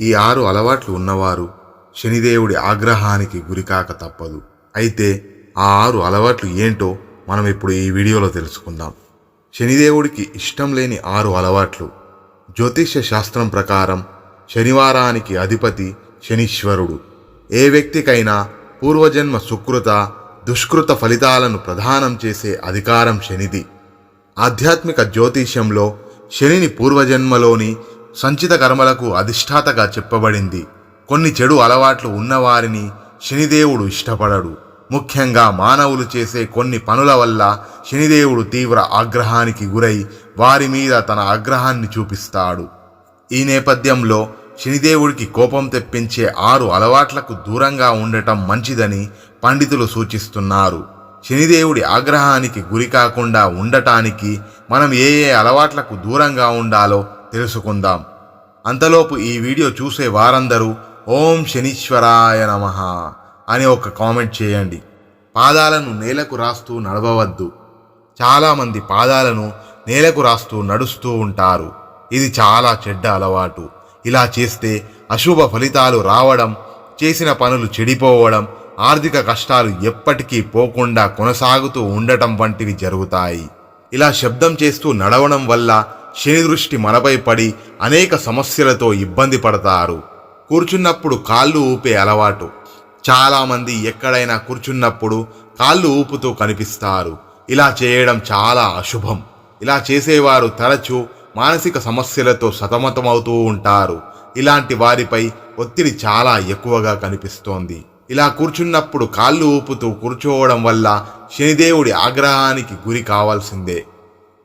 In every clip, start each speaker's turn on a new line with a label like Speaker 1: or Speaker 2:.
Speaker 1: ఈ ఆరు అలవాట్లు ఉన్నవారు శనిదేవుడి ఆగ్రహానికి గురికాక తప్పదు. అయితే ఆ ఆరు అలవాట్లు ఏంటో మనం ఇప్పుడు ఈ వీడియోలో తెలుసుకుందాం. శనిదేవుడికి ఇష్టం లేని ఆరు అలవాట్లు. జ్యోతిష్య శాస్త్రం ప్రకారం శనివారానికి అధిపతి శనీశ్వరుడు. ఏ వ్యక్తికైనా పూర్వజన్మ సుకృత దుష్కృత ఫలితాలను ప్రదానం చేసే అధికారం శనిది. ఆధ్యాత్మిక జ్యోతిష్యంలో శనిని పూర్వజన్మలోని సంచిత కర్మలకు అధిష్టాతగా చెప్పబడింది. కొన్ని చెడు అలవాట్లు ఉన్నవారిని శనిదేవుడు ఇష్టపడడు. ముఖ్యంగా మానవులు చేసే కొన్ని పనుల వల్ల శనిదేవుడు తీవ్ర ఆగ్రహానికి గురై వారి మీద తన ఆగ్రహాన్ని చూపిస్తాడు. ఈ నేపథ్యంలో శనిదేవుడికి కోపం తెప్పించే ఆరు అలవాట్లకు దూరంగా ఉండటం మంచిదని పండితులు సూచిస్తున్నారు. శనిదేవుడి ఆగ్రహానికి గురి కాకుండా ఉండటానికి మనం ఏ ఏ అలవాట్లకు దూరంగా ఉండాలో తెలుసుకుందాం. అంతలోపు ఈ వీడియో చూసే వారందరూ ఓం శనీశ్వరాయ నమ అని ఒక కామెంట్ చేయండి. పాదాలను నేలకు రాస్తూ నడవవద్దు. చాలామంది పాదాలను నేలకు రాస్తూ నడుస్తూ ఉంటారు. ఇది చాలా చెడ్డ అలవాటు. ఇలా చేస్తే అశుభ ఫలితాలు రావడం చేసిన పనులు చెడిపోవడం ఆర్థిక కష్టాలు ఎప్పటికీ పోకుండా కొనసాగుతూ ఉండటం వంటివి జరుగుతాయి. ఇలా శబ్దం చేస్తూ నడవడం వల్ల శని దృష్టి మనపై పడి అనేక సమస్యలతో ఇబ్బంది పడతారు. కూర్చున్నప్పుడు కాళ్ళు ఊపే అలవాటు. చాలామంది ఎక్కడైనా కూర్చున్నప్పుడు కాళ్ళు ఊపుతూ కనిపిస్తారు. ఇలా చేయడం చాలా అశుభం. ఇలా చేసేవారు తరచూ మానసిక సమస్యలతో సతమతమవుతూ ఉంటారు. ఇలాంటి వారిపై ఒత్తిడి చాలా ఎక్కువగా కనిపిస్తోంది. ఇలా కూర్చున్నప్పుడు కాళ్ళు ఊపుతూ కూర్చోవడం వల్ల శనిదేవుడి ఆగ్రహానికి గురి కావాల్సిందే.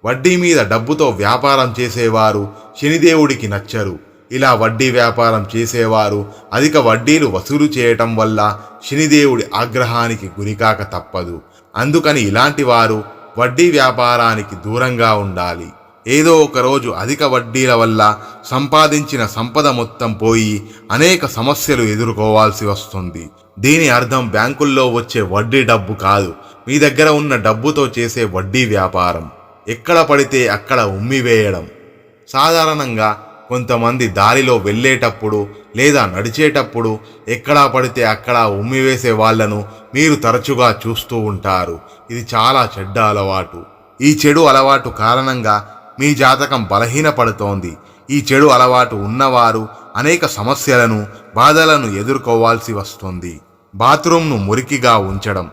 Speaker 1: వడ్డీ మీద డబ్బుతో వ్యాపారం చేసేవారు శనిదేవుడికి నచ్చరు. ఇలా వడ్డీ వ్యాపారం చేసేవారు అధిక వడ్డీలు వసూలు చేయటం వల్ల శనిదేవుడి ఆగ్రహానికి గురికాక తప్పదు. అందుకని ఇలాంటి వారు వడ్డీ వ్యాపారానికి దూరంగా ఉండాలి. ఏదో ఒక రోజు అధిక వడ్డీల వల్ల సంపాదించిన సంపద మొత్తం పోయి అనేక సమస్యలు ఎదుర్కోవాల్సి వస్తుంది. దీని అర్థం బ్యాంకుల్లో వచ్చే వడ్డీ డబ్బు కాదు. మీ దగ్గర ఉన్న డబ్బుతో చేసే వడ్డీ వ్యాపారం. ఎక్కడ పడితే అక్కడ ఉమ్మివేయడం. సాధారణంగా కొంతమంది దారిలో వెళ్ళేటప్పుడు లేదా నడిచేటప్పుడు ఎక్కడా పడితే అక్కడ ఉమ్మివేసే వాళ్ళను మీరు తరచుగా చూస్తూ ఉంటారు. ఇది చాలా చెడ్డ అలవాటు. ఈ చెడు అలవాటు కారణంగా మీ జాతకం బలహీనపడుతోంది. ఈ చెడు అలవాటు ఉన్నవారు అనేక సమస్యలను బాధలను ఎదుర్కోవాల్సి వస్తుంది. బాత్రూంను మురికిగా ఉంచడం.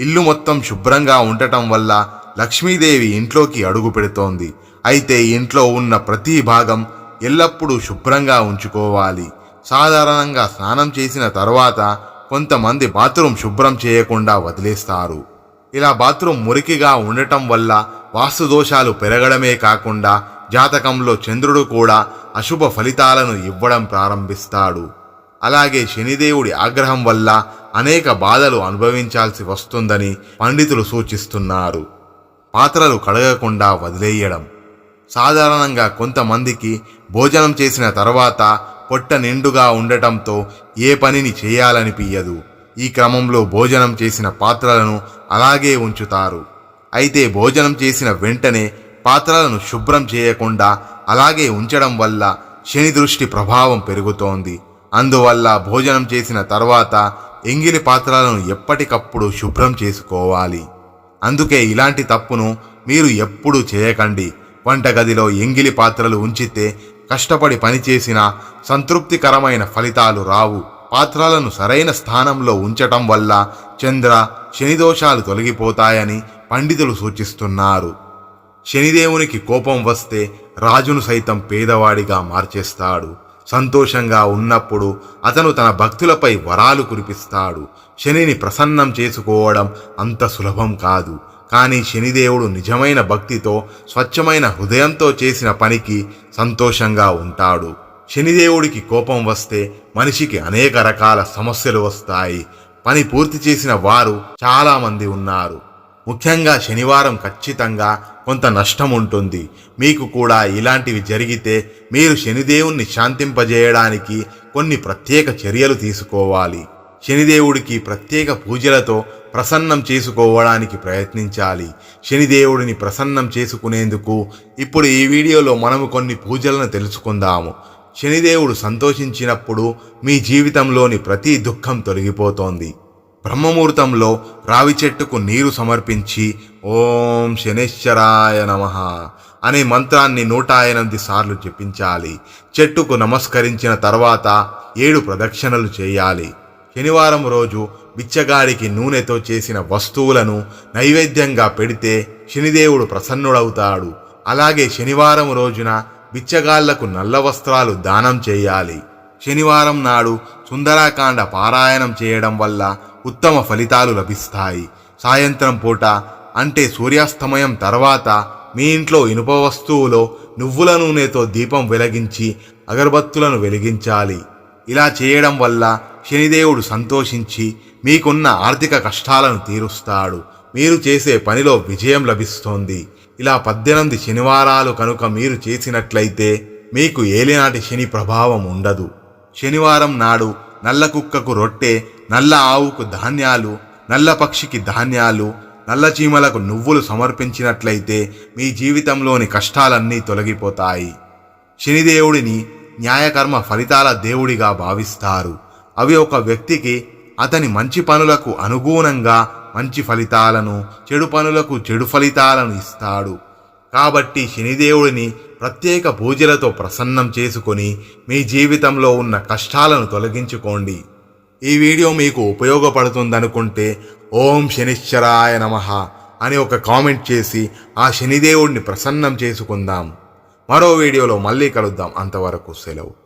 Speaker 1: ఇల్లు మొత్తం శుభ్రంగా ఉండటం వల్ల లక్ష్మీదేవి ఇంట్లోకి అడుగు పెడుతోంది. అయితే ఇంట్లో ఉన్న ప్రతి భాగం ఎల్లప్పుడూ శుభ్రంగా ఉంచుకోవాలి. సాధారణంగా స్నానం చేసిన తర్వాత కొంతమంది బాత్రూమ్ శుభ్రం చేయకుండా వదిలేస్తారు. ఇలా బాత్రూమ్ మురికిగా ఉండటం వల్ల వాస్తు దోషాలు పెరగడమే కాకుండా జాతకంలో చంద్రుడు కూడా అశుభ ఫలితాలను ఇవ్వడం ప్రారంభిస్తాడు. అలాగే శనిదేవుడి ఆగ్రహం వల్ల అనేక బాధలు అనుభవించాల్సి వస్తుందని పండితులు సూచిస్తున్నారు. పాత్రలు కడగకుండా వదిలేయడం. సాధారణంగా కొంతమందికి భోజనం చేసిన తర్వాత పొట్ట నిండుగా ఉండటంతో ఏ పనిని చేయాలనిపించదు ఈ క్రమంలో భోజనం చేసిన పాత్రలను అలాగే ఉంచుతారు. అయితే భోజనం చేసిన వెంటనే పాత్రలను శుభ్రం చేయకుండా అలాగే ఉంచడం వల్ల శని దృష్టి ప్రభావం పెరుగుతోంది. అందువల్ల భోజనం చేసిన తర్వాత ఎంగిలి పాత్రలను ఎప్పటికప్పుడు శుభ్రం చేసుకోవాలి. అందుకే ఇలాంటి తప్పును మీరు ఎప్పుడూ చేయకండి. వంటగదిలో ఎంగిలి పాత్రలు ఉంచితే కష్టపడి పనిచేసిన సంతృప్తికరమైన ఫలితాలు రావు. పాత్రలను సరైన స్థానంలో ఉంచటం వల్ల చంద్ర శనిదోషాలు తొలగిపోతాయని పండితులు సూచిస్తున్నారు. శనిదేవునికి కోపం వస్తే రాజును సైతం పేదవాడిగా మార్చేస్తాడు. సంతోషంగా ఉన్నప్పుడు అతను తన భక్తులపై వరాలు కురిపిస్తాడు. శనిని ప్రసన్నం చేసుకోవడం అంత సులభం కాదు. కానీ శనిదేవుడు నిజమైన భక్తితో స్వచ్ఛమైన హృదయంతో చేసిన పనికి సంతోషంగా ఉంటాడు. శనిదేవుడికి కోపం వస్తే మనిషికి అనేక రకాల సమస్యలు వస్తాయి. పని పూర్తి చేసిన వారు చాలామంది ఉన్నారు. ముఖ్యంగా శనివారం ఖచ్చితంగా కొంత నష్టం ఉంటుంది మీకు కూడా ఇలాంటివి జరిగితే మీరు శనిదేవుణ్ణి శాంతింపజేయడానికి కొన్ని ప్రత్యేక చర్యలు తీసుకోవాలి. శనిదేవుడికి ప్రత్యేక పూజలతో ప్రసన్నం చేసుకోవడానికి ప్రయత్నించాలి. శనిదేవుడిని ప్రసన్నం చేసుకునేందుకు ఇప్పుడు ఈ వీడియోలో మనము కొన్ని పూజలను తెలుసుకుందాము. శనిదేవుడు సంతోషించినప్పుడు మీ జీవితంలోని ప్రతి దుఃఖం తొలగిపోతోంది. బ్రహ్మముహూర్తంలో రావి చెట్టుకు నీరు సమర్పించి ఓం శనేశ్వరాయ నమ అనే మంత్రాన్ని నూట ఎనిమిది సార్లు జపించాలి. చెట్టుకు నమస్కరించిన తర్వాత ఏడు ప్రదక్షిణలు చేయాలి. శనివారం రోజు బిచ్చగాడికి నూనెతో చేసిన వస్తువులను నైవేద్యంగా పెడితే శనిదేవుడు ప్రసన్నుడవుతాడు. అలాగే శనివారం రోజున బిచ్చగాళ్ళకు నల్ల వస్త్రాలు దానం చేయాలి. శనివారం నాడు సుందరాకాండ పారాయణం చేయడం వల్ల ఉత్తమ ఫలితాలు లభిస్తాయి. సాయంత్రం పూట అంటే సూర్యాస్తమయం తర్వాత మీ ఇంట్లో ఇనుప వస్తువులో నువ్వుల నూనెతో దీపం వెలిగించి అగరబత్తులను వెలిగించాలి. ఇలా చేయడం వల్ల శనిదేవుడు సంతోషించి మీకున్న ఆర్థిక కష్టాలను తీరుస్తాడు. మీరు చేసే పనిలో విజయం లభిస్తోంది. ఇలా పద్దెనిమిది శనివారాలు కనుక మీరు చేసినట్లయితే మీకు ఏలినాటి శని ప్రభావం ఉండదు. శనివారం నాడు నల్ల కుక్కకు రొట్టె నల్ల ఆవుకు ధాన్యాలు నల్ల పక్షికి ధాన్యాలు నల్ల చీమలకు నువ్వులు సమర్పించినట్లయితే మీ జీవితంలోని కష్టాలన్నీ తొలగిపోతాయి. శనిదేవుడిని న్యాయకర్మ ఫలితాల దేవుడిగా భావిస్తారు. అవి ఒక వ్యక్తికి అతని మంచి పనులకు అనుగుణంగా మంచి ఫలితాలను చెడు పనులకు చెడు ఫలితాలను ఇస్తాడు. కాబట్టి శనిదేవుడిని ప్రత్యేక పూజలతో ప్రసన్నం చేసుకొని మీ జీవితంలో ఉన్న కష్టాలను తొలగించుకోండి. ఈ వీడియో మీకు ఉపయోగపడుతుందనుకుంటే ఓం శనిశ్చరాయ నమః అని ఒక కామెంట్ చేసి ఆ శనిదేవుడిని ప్రసన్నం చేసుకుందాం. మరో వీడియోలో మళ్ళీ కలుద్దాం. అంతవరకు సెలవు.